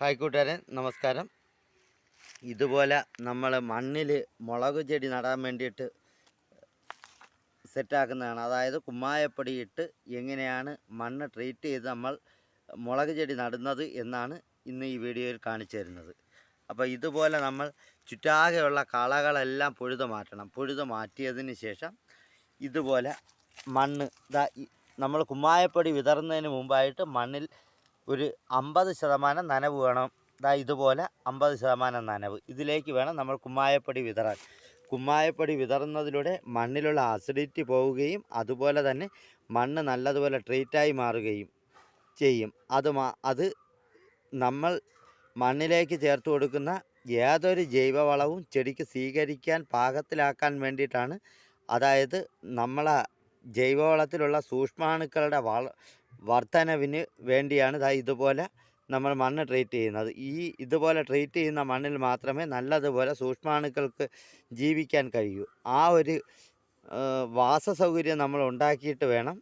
Hi കൂട്ടുകാരെ നമസ്കാരം. ഇതുപോലെ നമ്മൾ മണ്ണിൽ മുളക് ചെടി നടാൻ വേണ്ടിയിട്ട് സെറ്റാക്കുന്നതാണ് അതായത് കുമ്മായപ്പൊടി ഇട്ട് എങ്ങനെയാണ് മണ്ണ് ട്രീറ്റ് ചെയ്ത് നമ്മൾ മുളക് ചെടി നടുന്നത് എന്നാണ് ഇന്ന് ഈ വീഡിയോയിൽ കാണിച്ചു തരുന്നത്. അപ്പോൾ ഇതുപോലെ നമ്മൾ ചുറ്റാകെയുള്ള കളകളെല്ലാം പൊഴുതു മാറ്റണം. പൊഴുതു മാറ്റിയതിന് ശേഷം ഇതുപോലെ മണ്ണ് നമ്മൾ കുമ്മായപ്പൊടി വിതറുന്നതിന് മുമ്പായിട്ട് മണ്ണിൽ ഒരു അമ്പത് ശതമാനം നനവ് വേണം. ഇതാ ഇതുപോലെ അമ്പത് ശതമാനം നനവ്. ഇതിലേക്ക് വേണം നമ്മൾ കുമ്മായപ്പൊടി വിതറാൻ. കുമ്മായപ്പൊടി വിതറുന്നതിലൂടെ മണ്ണിലുള്ള അസിഡിറ്റി പോവുകയും അതുപോലെ തന്നെ മണ്ണ് നല്ലതുപോലെ ട്രീറ്റായി മാറുകയും ചെയ്യും. അത് അത് നമ്മൾ മണ്ണിലേക്ക് ചേർത്ത് കൊടുക്കുന്ന ഏതൊരു ജൈവവളവും ചെടിക്ക് സ്വീകരിക്കാൻ പാകത്തിലാക്കാൻ വേണ്ടിയിട്ടാണ്. അതായത് നമ്മളെ ജൈവവളത്തിലുള്ള സൂക്ഷ്മാണുക്കളുടെ വള വർധനവിന് വേണ്ടിയാണ് ദാ ഇതുപോലെ നമ്മൾ മണ്ണ് ട്രീറ്റ് ചെയ്യുന്നത്. ഈ ഇതുപോലെ ട്രീറ്റ് ചെയ്യുന്ന മണ്ണിൽ മാത്രമേ നല്ലതുപോലെ സൂക്ഷ്മാണുക്കൾക്ക് ജീവിക്കാൻ കഴിയൂ. ആ ഒരു വാസസൗകര്യം നമ്മൾ ഉണ്ടാക്കിയിട്ട് വേണം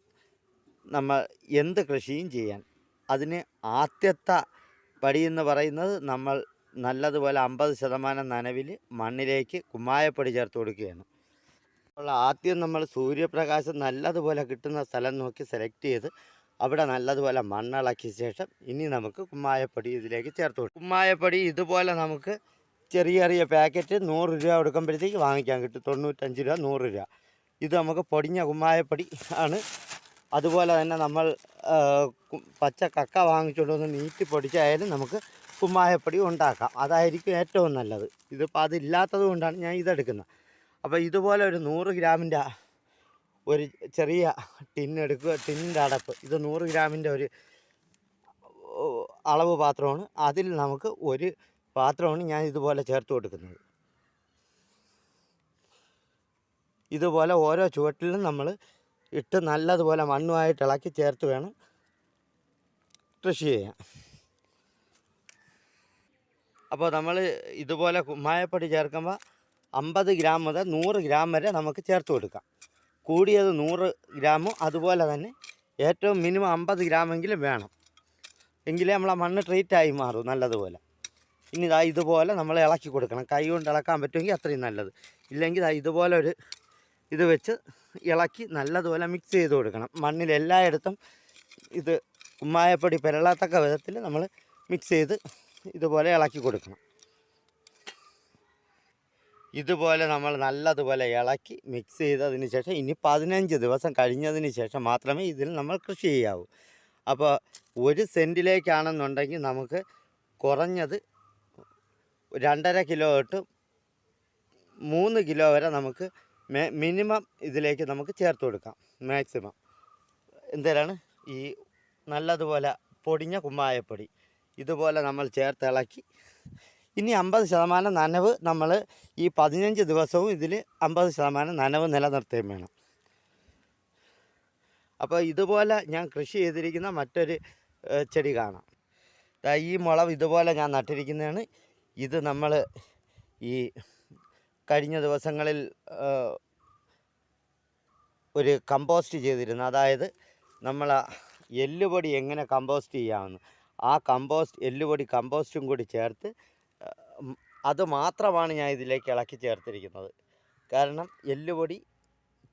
നമ്മൾ എന്ത് കൃഷിയും ചെയ്യാൻ. അതിന് ആദ്യത്തെ എന്ന് പറയുന്നത് നമ്മൾ നല്ലതുപോലെ അമ്പത് ശതമാനം നനവിൽ മണ്ണിലേക്ക് കുമ്മായപ്പൊടി ചേർത്ത് കൊടുക്കുകയാണ്. അപ്പോൾ ആദ്യം നമ്മൾ സൂര്യപ്രകാശം നല്ലതുപോലെ കിട്ടുന്ന സ്ഥലം നോക്കി സെലക്ട് ചെയ്ത് അവിടെ നല്ലതുപോലെ മണ്ണിളക്കിയ ശേഷം ഇനി നമുക്ക് കുമ്മായപ്പൊടി ഇതിലേക്ക് ചേർത്ത് കൊടുക്കും. കുമ്മായപ്പൊടി ഇതുപോലെ നമുക്ക് ചെറിയ ചെറിയ പാക്കറ്റ് നൂറ് രൂപ കൊടുക്കുമ്പോഴത്തേക്ക് വാങ്ങിക്കാൻ കിട്ടും. തൊണ്ണൂറ്റഞ്ച് രൂപ നൂറ് രൂപ. ഇത് നമുക്ക് പൊടിഞ്ഞ കുമ്മായപ്പൊടി ആണ്. അതുപോലെ തന്നെ നമ്മൾ പച്ച കക്ക വാങ്ങിച്ചുകൊണ്ട് വന്ന് നീറ്റ് പൊടിച്ചായാലും നമുക്ക് കുമ്മായപ്പൊടി ഉണ്ടാക്കാം. അതായിരിക്കും ഏറ്റവും നല്ലത്. ഇതിപ്പോൾ അതില്ലാത്തത് കൊണ്ടാണ് ഞാൻ ഇതെടുക്കുന്നത്. അപ്പോൾ ഇതുപോലെ ഒരു നൂറ് ഗ്രാമിന്റെ ഒരു ചെറിയ ടിൻ എടുക്കുക ടിന്നിന്റെ അടപ്പ്. ഇത് നൂറ് ഗ്രാമിന്റെ ഒരു അളവ് പാത്രമാണ്. അതിൽ നമുക്ക് ഒരു പാത്രമാണ് ഞാൻ ഇതുപോലെ ചേർത്ത് കൊടുക്കുന്നത്. ഇതുപോലെ ഓരോ ചുവട്ടിലും നമ്മൾ ഇട്ട് നല്ലതുപോലെ മണ്ണുമായിട്ട് ഇളക്കി ചേർത്ത് വേണം കൃഷി ചെയ്യാൻ. അപ്പോൾ നമ്മൾ ഇതുപോലെ കുമ്മായപ്പൊടി ചേർക്കുമ്പോൾ അമ്പത് ഗ്രാം മുതൽ നൂറ് ഗ്രാം വരെ നമുക്ക് ചേർത്ത് കൊടുക്കാം. കൂടിയത് നൂറ് ഗ്രാമും അതുപോലെ തന്നെ ഏറ്റവും മിനിമം അമ്പത് ഗ്രാമെങ്കിലും വേണം. എങ്കിലേ നമ്മളെ മണ്ണ് ട്രീറ്റായി മാറും നല്ലതുപോലെ. ഇനി ഇതാ ഇതുപോലെ നമ്മൾ ഇളക്കി കൊടുക്കണം. കൈ കൊണ്ട് ഇളക്കാൻ പറ്റുമെങ്കിൽ അത്രയും നല്ലത്. ഇല്ലെങ്കിൽ ഇതാ ഇതുപോലെ ഒരു ഇത് വെച്ച് ഇളക്കി നല്ലതുപോലെ മിക്സ് ചെയ്ത് കൊടുക്കണം. മണ്ണിൽ എല്ലായിടത്തും ഇത് ഉമ്മായപ്പൊടി പെരളാത്തക്ക വിധത്തിൽ നമ്മൾ മിക്സ് ചെയ്ത് ഇതുപോലെ ഇളക്കി കൊടുക്കണം. ഇതുപോലെ നമ്മൾ നല്ലതുപോലെ ഇളക്കി മിക്സ് ചെയ്തതിന് ശേഷം ഇനി പതിനഞ്ച് ദിവസം കഴിഞ്ഞതിന് ശേഷം മാത്രമേ ഇതിൽ നമ്മൾ കൃഷി ചെയ്യാവൂ. അപ്പോൾ ഒരു സെന്റിലേക്കാണെന്നുണ്ടെങ്കിൽ നമുക്ക് കുറഞ്ഞത് രണ്ടര കിലോ തൊട്ട് മൂന്ന് കിലോ വരെ നമുക്ക് മിനിമം ഇതിലേക്ക് നമുക്ക് ചേർത്ത് കൊടുക്കാം മാക്സിമം എന്തേലാണ് ഈ നല്ലതുപോലെ പൊടിഞ്ഞ കുമ്മായപ്പൊടി. ഇതുപോലെ നമ്മൾ ചേർത്ത് ഇളക്കി ഇനി അമ്പത് ശതമാനം നനവ് നമ്മൾ ഈ പതിനഞ്ച് ദിവസവും ഇതിൽ അമ്പത് ശതമാനം നനവ് നിലനിർത്തുകയും വേണം. അപ്പോൾ ഇതുപോലെ ഞാൻ കൃഷി ചെയ്തിരിക്കുന്ന മറ്റൊരു ചെടി കാണാം. ഈ മുളവ് ഇതുപോലെ ഞാൻ നട്ടിരിക്കുന്നതാണ്. ഇത് നമ്മൾ ഈ കഴിഞ്ഞ ദിവസങ്ങളിൽ ഒരു കമ്പോസ്റ്റ് ചെയ്തിരുന്നു. അതായത് നമ്മൾ എല്ലുപൊടി എങ്ങനെ കമ്പോസ്റ്റ് ചെയ്യാമെന്ന്. ആ കമ്പോസ്റ്റ് എല്ലുപൊടി കമ്പോസ്റ്റും കൂടി ചേർത്ത് അത് മാത്രമാണ് ഞാൻ ഇതിലേക്ക് ഇളക്കി ചേർത്തിരിക്കുന്നത്. കാരണം എല്ലുപൊടി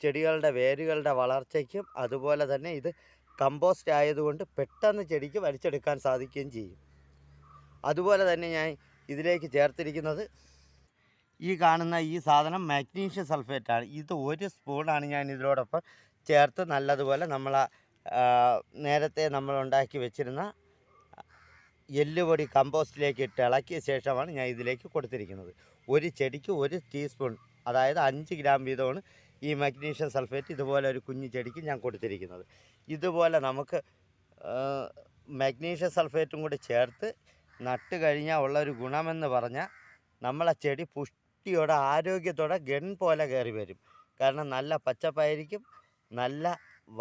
ചെടികളുടെ വേരുകളുടെ വളർച്ചയ്ക്കും അതുപോലെ തന്നെ ഇത് കമ്പോസ്റ്റ് ആയതുകൊണ്ട് പെട്ടെന്ന് ചെടിക്ക് വലിച്ചെടുക്കാൻ സാധിക്കുകയും ചെയ്യും. അതുപോലെ തന്നെ ഞാൻ ഇതിലേക്ക് ചേർത്തിരിക്കുന്നത് ഈ കാണുന്ന ഈ സാധനം മാഗ്നീഷ്യം സൾഫേറ്റാണ് ഇത് ഒരു സ്പൂണാണ് ഞാൻ ഇതിനോടൊപ്പം ചേർത്ത് നല്ലതുപോലെ നമ്മൾ നേരത്തെ നമ്മൾ ഉണ്ടാക്കി വെച്ചിരുന്ന എല്ലുപൊടി കമ്പോസ്റ്റിലേക്ക് ഇട്ട് ഇളക്കിയ ശേഷമാണ് ഞാൻ ഇതിലേക്ക് കൊടുത്തിരിക്കുന്നത്. ഒരു ചെടിക്ക് ഒരു ടീസ്പൂൺ അതായത് അഞ്ച് ഗ്രാം വീതമാണ് ഈ മഗ്നീഷ്യം സൾഫേറ്റ് ഇതുപോലെ ഒരു കുഞ്ഞു ചെടിക്ക് ഞാൻ കൊടുത്തിരിക്കുന്നത്. ഇതുപോലെ നമുക്ക് മഗ്നീഷ്യം സൾഫേറ്റും കൂടി ചേർത്ത് നട്ട് കഴിഞ്ഞാൽ ഉള്ളൊരു ഗുണമെന്ന് പറഞ്ഞാൽ നമ്മളെ ചെടി പുഷ്ടിയോടെ ആരോഗ്യത്തോടെ ഗൺ പോലെ കയറി വരും. കാരണം നല്ല പച്ചപ്പായിരിക്കും നല്ല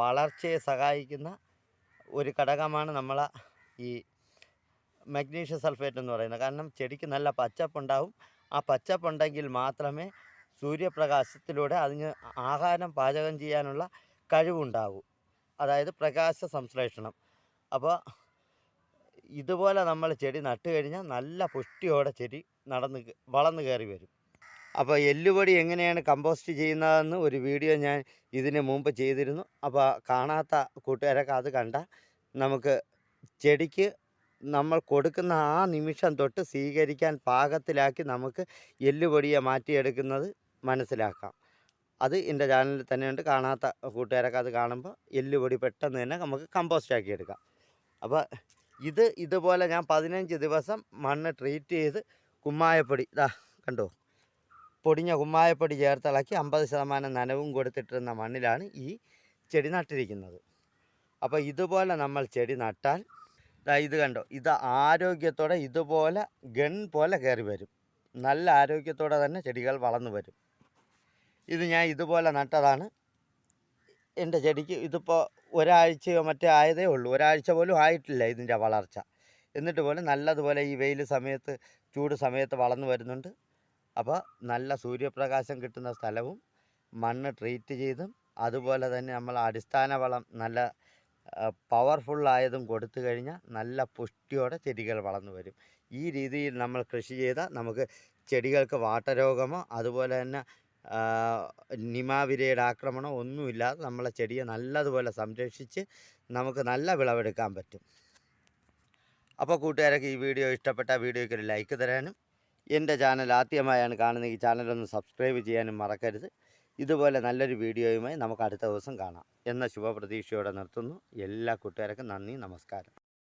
വളർച്ചയെ സഹായിക്കുന്ന ഒരു ഘടകമാണ് നമ്മളെ ഈ മഗ്നീഷ്യം സൾഫേറ്റ് എന്ന് പറയുന്നത്. കാരണം ചെടിക്ക് നല്ല പച്ചപ്പുണ്ടാവും. ആ പച്ചപ്പുണ്ടെങ്കിൽ മാത്രമേ സൂര്യപ്രകാശത്തിലൂടെ അതിന് ആഹാരം പാചകം ചെയ്യാനുള്ള കഴിവുണ്ടാകൂ അതായത് പ്രകാശ സംശ്ലേഷണം. അപ്പോൾ ഇതുപോലെ നമ്മൾ ചെടി നട്ടു കഴിഞ്ഞാൽ നല്ല പുഷ്ടിയോടെ ചെടി നടന്ന് വളർന്ന് കയറി വരും. അപ്പോൾ എല്ലുപൊടി എങ്ങനെയാണ് കമ്പോസ്റ്റ് ചെയ്യുന്നതെന്ന് ഒരു വീഡിയോ ഞാൻ ഇതിന് മുമ്പ് ചെയ്തിരുന്നു. അപ്പോൾ കാണാത്ത കൂട്ടുകാരൊക്കെ അത് കണ്ട നമുക്ക് ചെടിക്ക് നമ്മൾ കൊടുക്കുന്ന ആ നിമിഷം തൊട്ട് സ്വീകരിക്കാൻ പാകത്തിലാക്കി നമുക്ക് എല്ലുപൊടിയെ മാറ്റിയെടുക്കുന്നത് മനസ്സിലാക്കാം. അത് എന്റെ ചാനലിൽ തന്നെയുണ്ട്. കാണാത്ത കൂട്ടുകാരൊക്കെ അത് കാണുമ്പോൾ എല്ലുപൊടി പെട്ടെന്ന് തന്നെ നമുക്ക് കമ്പോസ്റ്റ് ആക്കി എടുക്കാം. അപ്പോൾ ഇത് ഇതുപോലെ ഞാൻ പതിനഞ്ച് ദിവസം മണ്ണ് ട്രീറ്റ് ചെയ്ത് കുമ്മായപ്പൊടി ഇതാ കണ്ടോ? പൊടിഞ്ഞ കുമ്മായപ്പൊടി ചേർത്തിളക്കി അമ്പത് ശതമാനം നനവും കൊടുത്തിട്ടിരുന്ന മണ്ണിലാണ് ഈ ചെടി നട്ടിരിക്കുന്നത്. അപ്പോൾ ഇതുപോലെ നമ്മൾ ചെടി നട്ടാൽ ഇത് കണ്ടോ? ഇത് ആരോഗ്യത്തോടെ ഇതുപോലെ ഗൺ പോലെ കയറി വരും. നല്ല ആരോഗ്യത്തോടെ തന്നെ ചെടികൾ വളർന്നു വരും. ഇത് ഞാൻ ഇതുപോലെ നട്ടതാണ്. എന്റെ ചെടിക്ക് ഇതിപ്പോൾ ഒരാഴ്ചയോ മറ്റേ ആയതേ ഉള്ളൂ. ഒരാഴ്ച പോലും ആയിട്ടില്ല ഇതിന്റെ വളർച്ച. എന്നിട്ട് പോലും നല്ലതുപോലെ ഈ വെയിൽ സമയത്ത് ചൂട് സമയത്ത് വളർന്നു വരുന്നുണ്ട്. അപ്പോൾ നല്ല സൂര്യപ്രകാശം കിട്ടുന്ന സ്ഥലവും മണ്ണ് ട്രീറ്റ് ചെയ്തും അതുപോലെ തന്നെ നമ്മൾ അടിസ്ഥാന വളം നല്ല പവർഫുള്ളായതും കൊടുത്തു കഴിഞ്ഞാൽ നല്ല പുഷ്ടിയോടെ ചെടികൾ വളർന്നു വരും. ഈ രീതിയിൽ നമ്മൾ കൃഷി ചെയ്താൽ നമുക്ക് ചെടികൾക്ക് വാട്ടരോഗമോ അതുപോലെ തന്നെ നിമാവിരയുടെ ആക്രമണം ഒന്നുമില്ലാതെ നമ്മളെ ചെടിയെ നല്ലതുപോലെ സംരക്ഷിച്ച് നമുക്ക് നല്ല വിളവെടുക്കാൻ പറ്റും. അപ്പോൾ കൂട്ടുകാരൊക്കെ ഈ വീഡിയോ ഇഷ്ടപ്പെട്ട വീഡിയോയ്ക്ക് ഒരു ലൈക്ക് തരാനും എന്റെ ചാനൽ ആദ്യമായാണ് കാണുന്നത് ഈ ചാനലൊന്ന് സബ്സ്ക്രൈബ് ചെയ്യാനും മറക്കരുത്. ഇതുപോലെ നല്ലൊരു വീഡിയോയുമായി നമുക്ക് അടുത്ത ദിവസം കാണാം. എന്ന ശുഭപ്രതീക്ഷയോടെ നിർത്തുന്നു. എല്ലാ കൂട്ടുകാർക്കും നന്ദി നമസ്കാരം.